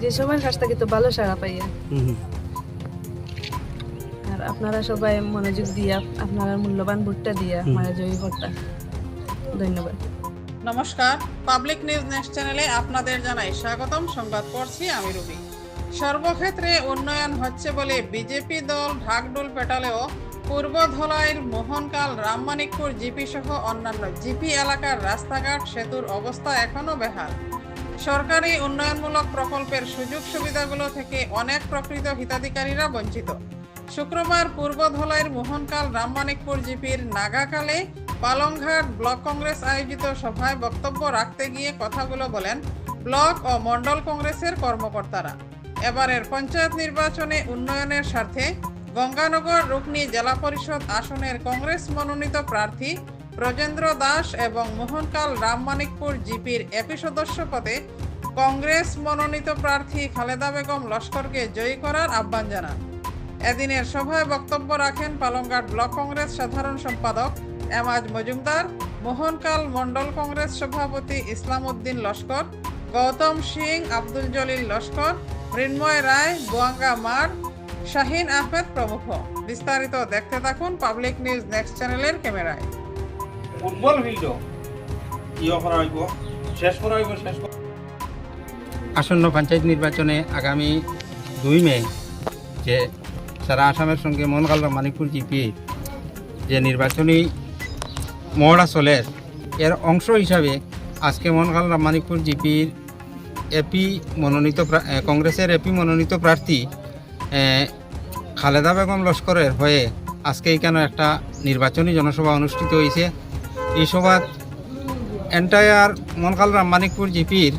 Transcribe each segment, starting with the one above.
যে সবার কাছ থেকে তো ভালো সাড়া পাইয়া। আর আপনারা সবাই মনোযোগ দিয়া আপনারা মূল্যবান ভোটটা দিয়া। মানে জয়ী ভোটটা। ধন্যবাদ। নমস্কার পাবলিক নিউজ নেক্সট চ্যানেলে আপনাদের জানাই স্বাগতম সংবাদ পড়ছি আমি রুবি। সর্বক্ষেত্রে উন্নয়ন হচ্ছে বলে বিজেপি দল ঢাকডোল পেটালেও পূর্ব ধলাইয়ের মোহনকাল রামমানিকপুর জিপি সহ অন্যান্য জিপি এলাকার রাস্তাঘাট সেতুর অবস্থা এখনও বেহাল। সরকারি উন্নয়নমূলক প্রকল্পের সুযোগ সুবিধাগুলো থেকে অনেক প্রকৃত হিতাধিকারীরা বঞ্চিত। শুক্রবার পূর্ব ধলাইয়ের মোহনকাল রামমানিকপুর জিপির নাগাকালে পালংঘাট ব্লক কংগ্রেস আয়োজিত সভায় বক্তব্য রাখতে গিয়ে কথাগুলো বলেন ব্লক ও মন্ডল কংগ্রেসের কর্মকর্তারা। এবারের পঞ্চায়েত নির্বাচনে উন্নয়নের স্বার্থে গঙ্গানগর রুকনি জেলা পরিষদ আসনের কংগ্রেস মনোনীত প্রার্থী ব্রজেন্দ্র দাস এবং মোহনকাল রামমানিকপুর জিপির এপি সদস্য পদে কংগ্রেস মনোনীত প্রার্থী খালেদা বেগম লস্করকে জয়ী করার আহ্বান জানান। এদিনের সভায় বক্তব্য রাখেন পালংঘাট ব্লক কংগ্রেস সাধারণ সম্পাদক এমাজ মজুমদার, মোহনকাল মন্ডল কংগ্রেস সভাপতি ইসলাম উদ্দিন লস্কর, গৌতম সিং, আব্দুল জলিল লস্কর, মৃন্ময় রায়, বুয়াঙ্গা মার, শাহিন আহমেদ প্রমুখ। বিস্তারিত দেখতে থাকুন পাবলিক নিউজ নেক্সট চ্যানেলের ক্যামেরায়। ফুটবল ইয়ে করা হইব? শেষ করা হইব, শেষ আসন্ন পঞ্চায়েত নির্বাচনে আগামী দুই মে যে সারা আসামের সঙ্গে মনকাল মানিকপুর, জিপি যে নির্বাচনী মহড়া চলে, এর অংশ হিসাবে আজকে মনকাল মানিকপুর, জিপির এপি মনোনীত কংগ্রেসের এপি মনোনীত প্রার্থী খালেদা বেগম লস্করের হয়ে আজকে এখানে একটা নির্বাচনী জনসভা অনুষ্ঠিত হয়েছে এই সভাত এন্টায়ার মনকাল মানিকপুর জিপির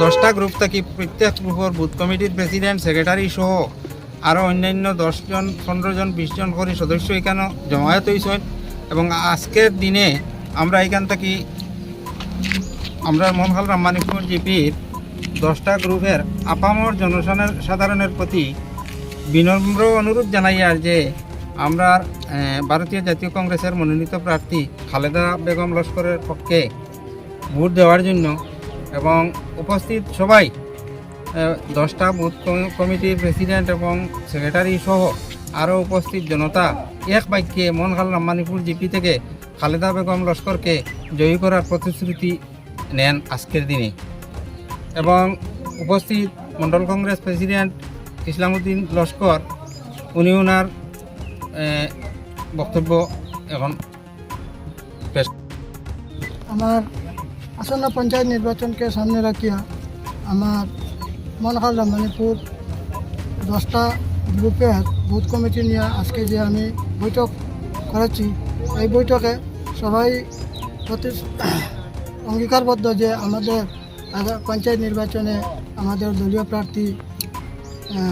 দশটা গ্রুপ থাকি প্রত্যেক গ্রুপের বুথ কমিটির প্রেসিডেন্ট সেক্রেটারি সহ আরও অন্যান্য দশজন পনেরো জন বিশ জন করে সদস্য এখানে জমায়েত হয়েছেন এবং আজকের দিনে আমরা এখান থেকে আমরা মনখাল রামমানিকপুর জিপির দশটা গ্রুপের আপামর জনসাধারণের সাধারণের প্রতি বিনম্র অনুরোধ জানাই আর যে আমরা ভারতীয় জাতীয় কংগ্রেসের মনোনীত প্রার্থী খালেদা বেগম লস্করের পক্ষে ভোট দেওয়ার জন্য এবং উপস্থিত সবাই দশটা বুথ কমিটির প্রেসিডেন্ট এবং সেক্রেটারি সহ আরও উপস্থিত জনতা এক বাক্যে মনখাল রাম্মানিপুর জিপি থেকে খালেদা বেগম লস্করকে জয়ী করার প্রতিশ্রুতি নেন আজকের দিনে। এবং উপস্থিত মন্ডল কংগ্রেস প্রেসিডেন্ট ইসলামউদ্দিন লস্কর, উনি ওনার বক্তব্য এখন আমার আসন্ন পঞ্চায়েত নির্বাচনকে সামনে রাখিয়া আমার মনখাল মণিপুর দশটা গ্রুপের বুথ কমিটি নিয়ে আজকে যে আমি বৈঠক করেছি, এই বৈঠকে সবাই প্রতি অঙ্গীকারবদ্ধ যে আমাদের পঞ্চায়েত নির্বাচনে আমাদের দলীয় প্রার্থী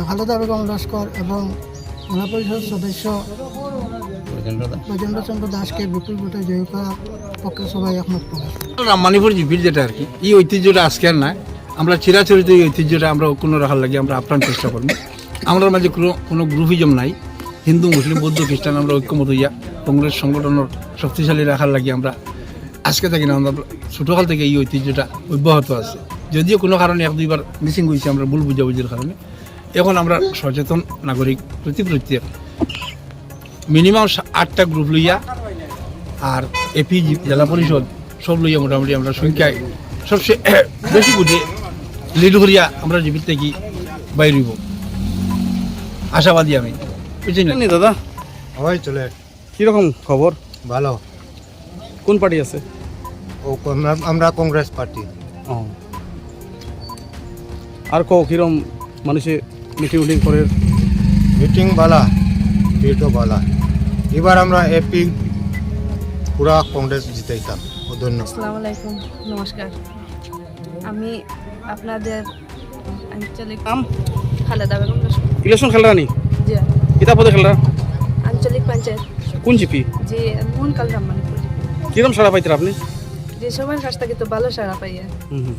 খালেদা বেগম লস্কর এবং জেলা পরিষদ সদস্য ব্রজেন্দ্র চন্দ্র দাসকে বিপুল ভোটে জয়ী করার পক্ষে সবাই একমত রামমানিপুর জিপির যেটা আর কি এই ঐতিহ্যটা আজকে আর নাই। আমরা চিরাচরিত এই ঐতিহ্যটা আমরা কোনো রাখার লাগে আমরা আপ্রাণ চেষ্টা করব। আমরা মাঝে কোনো কোনো গ্রুপিজম নাই। হিন্দু মুসলিম বৌদ্ধ খ্রিস্টান আমরা ঐক্যমত হইয়া কংগ্রেস সংগঠনের শক্তিশালী রাখার লাগে আমরা আজকে থাকি না আমরা ছোটোকাল থেকে এই ঐতিহ্যটা অব্যাহত আছে। যদিও কোনো কারণে এক দুইবার মিসিং হয়েছে আমরা ভুল বুঝাবুঝির কারণে। এখন আমরা সচেতন নাগরিক প্রতি প্রত্যেক মিনিমাম আটটা গ্রুপ লইয়া আর এপি জেলা পরিষদ সব লইয়া মোটামুটি আমরা সংখ্যায় সবচেয়ে বেশি বুঝে লিড করিয়া আমরা জীবিত থেকে বাইরিব। আশাবাদী আমি। বুঝছি না? দাদা। হয় চলে। কীরকম খবর? ভালো। কোন পার্টি আছে? ও আমরা- কংগ্রেস পার্টি। ও। আর কো কিরম মানুষে মিটিং উটিং করে মিটিং বালা ভিড়ও বালা। এবার আমরা এপি পুরা কংগ্রেস জিতাইতাম। ও ধন্যবাদ। আসসালামু আলাইকুম নমস্কার। আমি আপনাদের আঞ্চলিক নাম খালেদা বেগম। ইলেকশন খেলরা নি? জি। কিতা পদে খেলরা? আঞ্চলিক পঞ্চায়েত। কোন জিপি? যে মোহনকাল রামমানিপুর। কিরম সারা পাইতে আপনি? যে সবার কাছ থেকে তো ভালো সাড়া পাইয়া। হুম হুম।